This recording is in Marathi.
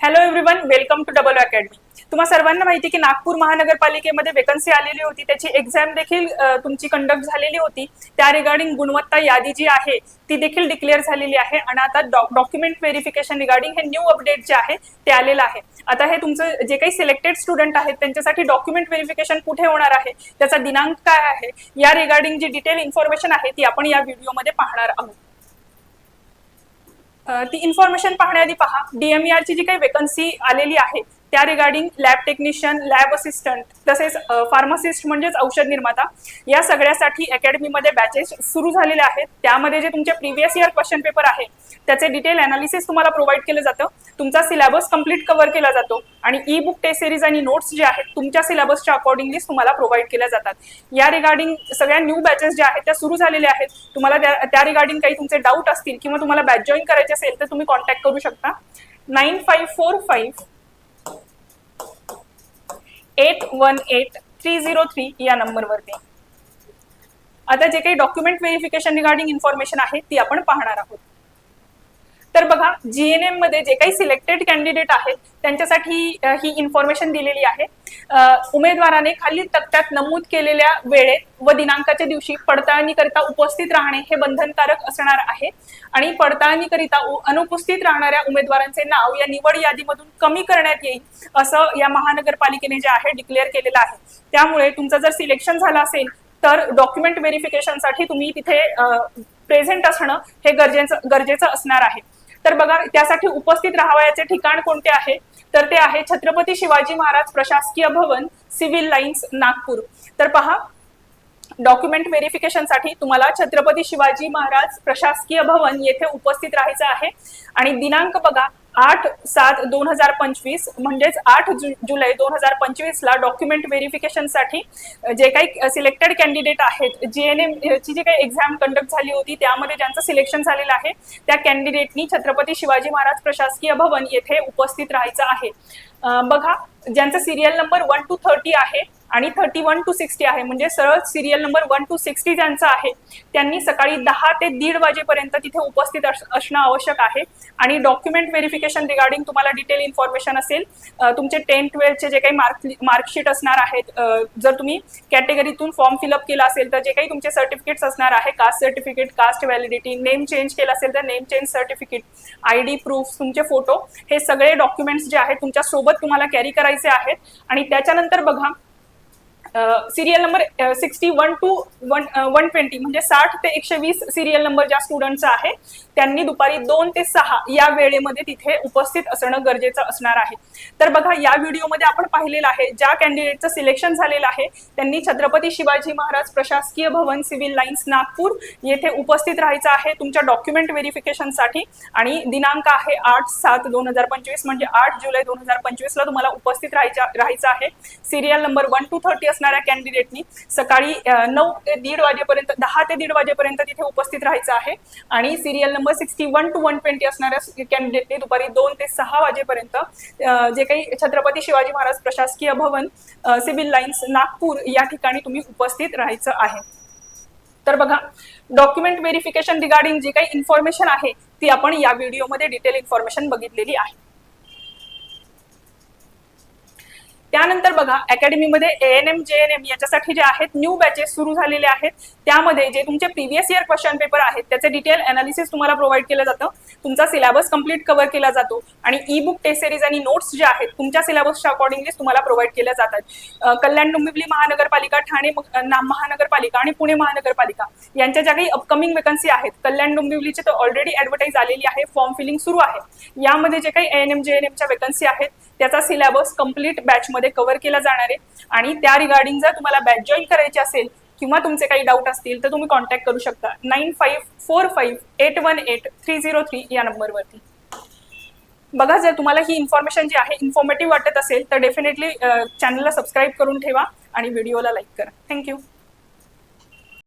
Hello everyone welcome to double academy तुम्हा सर्वांना माहिती की नागपूर महानगरपालिकेमध्ये वेकन्सी आलेली होती. त्याची एक्झाम देखील तुमची कंडक्ट झालेली होती. त्या रिगार्डिंग गुणवत्ता यादी जी आहे ती देखील डिक्लेअर झालेली आहे. आणि आता डॉक्युमेंट व्हेरिफिकेशन रिगार्डिंग हे न्यू अपडेट जे आहे ते आलेलं आहे. आता हे तुमचं जे काही सिलेक्टेड स्टुडंट आहेत त्यांच्यासाठी डॉक्युमेंट व्हेरिफिकेशन कुठे होणार आहे त्याचा दिनांक काय आहे या रिगार्डिंग जी डिटेल इन्फॉर्मेशन आहे ती आपण या व्हिडिओमध्ये पाहणार आहोत. ती इन्फॉर्मेशन पाहण्याआधी पहा. डीएमईआरची ची जी काही वेकन्सी आलेली आहे त्या regarding lab technician lab assistant तसेच फार्मासिस्ट म्हणजेच औषध निर्माता या सगळ्यासाठी अकॅडमीमध्ये बॅचेस सुरू झालेले आहेत. त्यामध्ये जे तुमचे प्रिव्हियस इयर क्वेश्चन पेपर आहे त्याचे डिटेल अनालिसिस तुम्हाला प्रोव्हाइड केलं जातं. तुमचा सिलेबस कंप्लीट कव्हर केला जातो आणि ई बुक टेस्ट सिरीज आणि नोट्स जे आहेत तुमच्या सिलेबसच्या अकॉर्डिंगलीच तुम्हाला प्रोव्हाइड केल्या जातात. या रिगार्डिंग सगळ्या न्यू बॅचेस ज्या आहेत त्या सुरू झालेल्या आहेत. तुम्हाला त्या त्या रिगार्डिंग काही तुमचे डाऊट असतील किंवा तुम्हाला बॅच जॉईन करायचे असेल तर तुम्ही कॉन्टॅक्ट करू शकता. Nine five four five eight one eight three zero three या नंबरवरती. आता जे काही डॉक्युमेंट व्हेरिफिकेशन रिगार्डिंग इन्फॉर्मेशन आहे ती आपण पाहणार आहोत. तर बघा जीएनएममध्ये जे काही सिलेक्टेड कॅन्डिडेट आहेत त्यांच्यासाठी ही इन्फॉर्मेशन दिलेली आहे. उमेदवाराने खाली तक्त्यात नमूद केलेल्या वेळेत व दिनांकाच्या दिवशी पडताळणीकरिता उपस्थित राहणे हे बंधनकारक असणार आहे. आणि पडताळणीकरिता अनुपस्थित राहणाऱ्या उमेदवारांचे नाव या निवड यादीमधून कमी करण्यात येईल असं या महानगरपालिकेने जे आहे डिक्लेअर केलेलं आहे. त्यामुळे तुमचं जर सिलेक्शन झालं असेल तर डॉक्युमेंट व्हेरिफिकेशनसाठी तुम्ही तिथे प्रेझेंट असणं हे गरजेचं गरजेचं असणार आहे. तर बघा त्यासाठी उपस्थित राहावयाचे ठिकाण कोणते आहे? तर ते आहे छत्रपती शिवाजी महाराज प्रशासकीय भवन सिव्हिल लाईन्स नागपूर. तर पहा डॉक्युमेंट व्हेरिफिकेशनसाठी तुम्हाला छत्रपती शिवाजी महाराज प्रशासकीय भवन येथे उपस्थित राहायचं आहे. आणि दिनांक बघा आठ सात दोन हजार पंचवीस म्हणजेच आठ जु जुलै दोन हजार पंचवीस ला डॉक्युमेंट व्हेरिफिकेशनसाठी जे काही सिलेक्टेड कॅन्डिडेट आहेत जी एन एम ची जी काही एक्झाम कंडक्ट झाली होती त्यामध्ये ज्यांचं सिलेक्शन झालेलं आहे त्या कॅन्डिडेटनी छत्रपती शिवाजी महाराज प्रशासकीय भवन येथे उपस्थित राहायचं आहे. बघा ज्यांचा serial number one two thirty आहे आणि थर्टी वन टू सिक्स्टी आहे. म्हणजे सरळ serial number one two sixty ज्यांचा आहे त्यांनी सकाळी दहा ते दीड वाजेपर्यंत तिथे उपस्थित असणं आवश्यक आहे. आणि डॉक्युमेंट व्हेरिफिकेशन रिगार्डिंग तुम्हाला डिटेल इन्फॉर्मेशन असेल तुमचे टेन ट्वेल्थचे जे काही मार्क मार्कशीट असणार आहेत जर तुम्ही कॅटेगरीतून फॉर्म फिलअप केला असेल तर जे काही तुमचे सर्टिफिकेट्स असणार आहे caste certificate caste validity name change केला असेल तर name change certificate I D proof तुमचे फोटो हे सगळे डॉक्युमेंट्स जे आहेत तुमच्यासोबत तुम्हाला कॅरी करायचे आहेत. आणि त्याच्यानंतर बघा serial number sixty one two one one twenty म्हणजे साठ ते एकशे वीस सिरियल नंबर ज्या स्टुडंटचा आहे त्यांनी दुपारी दोन ते सहा या वेळेमध्ये तिथे उपस्थित असणं गरजेचं असणार आहे. तर बघा या व्हिडिओमध्ये आपण पाहिलेलं आहे ज्या कॅन्डिडेटचं सिलेक्शन झालेलं आहे त्यांनी छत्रपती शिवाजी महाराज प्रशासकीय भवन सिव्हिल लाईन्स नागपूर येथे उपस्थित राहायचं आहे तुमच्या डॉक्युमेंट व्हेरिफिकेशनसाठी आणि दिनांक आहे आठ सात दोन हजार पंचवीस म्हणजे आठ जुलै दोन हजार पंचवीसला तुम्हाला उपस्थित राहायच्या राहायचं आहे. Serial number one two thirty असणाऱ्या कॅन्डिडेटनी सकाळी नऊ ते दीड वाजेपर्यंत दहा ते दीड वाजेपर्यंत तिथे उपस्थित राहायचं आहे. आणि serial number sixty one two one twenty असणाऱ्या कॅन्डिडेटने दुपारी दोन ते सहा वाजेपर्यंत जे काही छत्रपती शिवाजी महाराज प्रशासकीय भवन सिव्हिल लाईन्स नागपूर या ठिकाणी तुम्ही उपस्थित राहायचं आहे. तर बघा डॉक्युमेंट व्हेरिफिकेशन रिगार्डिंग जी काही इन्फॉर्मेशन आहे ती आपण या व्हिडिओमध्ये डिटेल इन्फॉर्मेशन बघितलेली आहे. त्यानंतर बघा अकॅडमीमध्ये A N M J N M याच्यासाठी जे आहेत न्यू बॅचेस सुरू झालेले आहेत. त्यामध्ये जे तुमचे प्रिव्हियस इयर क्वेश्चन पेपर आहेत त्याचे डिटेल अनालिसिस तुम्हाला प्रोव्हाइड केलं जातं. तुमचा सिलेबस कंप्लीट कव्हर केला जातो. आणि ई बुक टेस्ट सिरीज आणि नोट्स जे आहेत तुमच्या सिलेबसच्या अकॉर्डिंगली तुम्हाला प्रोव्हाइड केल्या जातात. कल्याण डोंबिवली महानगरपालिका ठाणे महानगरपालिका आणि पुणे महानगरपालिका यांच्या ज्या काही अपकमिंग वेकन्सी आहेत कल्याण डोंबिवलीची तर ऑलरेडी ऍडव्हर्टाईज आलेली आहे फॉर्म फिलिंग सुरू आहे. यामध्ये जे काही एन एम जे एन एमच्या वेकन्सी आहेत त्याचा सिलेबस कंप्लीट बॅचमध्ये कव्हर केला जाणार आहे. आणि त्या रिगार्डिंग जर तुम्हाला बॅच जॉईन करायची असेल किंवा तुमचे काही डाऊट असतील तर तुम्ही कॉन्टॅक्ट करू शकता. Nine five four five eight one eight three zero three या नंबरवरती बघा जर तुम्हाला ही इन्फॉर्मेशन जी आहे इन्फॉर्मेटिव्ह वाटत असेल तर डेफिनेटली चॅनलला सबस्क्राईब करून ठेवा आणि व्हिडिओला लाईक करा. थँक्यू